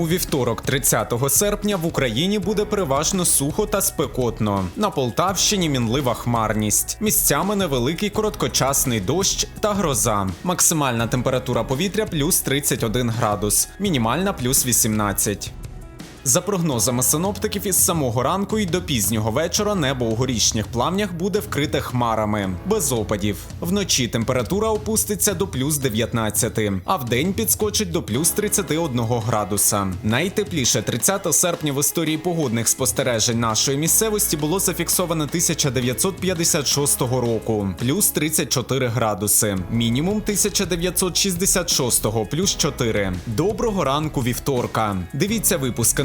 У вівторок, 30 серпня, в Україні буде переважно сухо та спекотно. На Полтавщині мінлива хмарність. Місцями невеликий короткочасний дощ та гроза. Максимальна температура повітря плюс 31 градус, мінімальна плюс 18. За прогнозами синоптиків, із самого ранку і до пізнього вечора небо у горішніх плавнях буде вкрите хмарами, без опадів. Вночі температура опуститься до плюс 19, а вдень підскочить до плюс 31 градуса. Найтепліше 30 серпня в історії погодних спостережень нашої місцевості було зафіксовано 1956 року, плюс 34 градуси, мінімум 1966 плюс 4. Доброго ранку вівторка. Дивіться випуски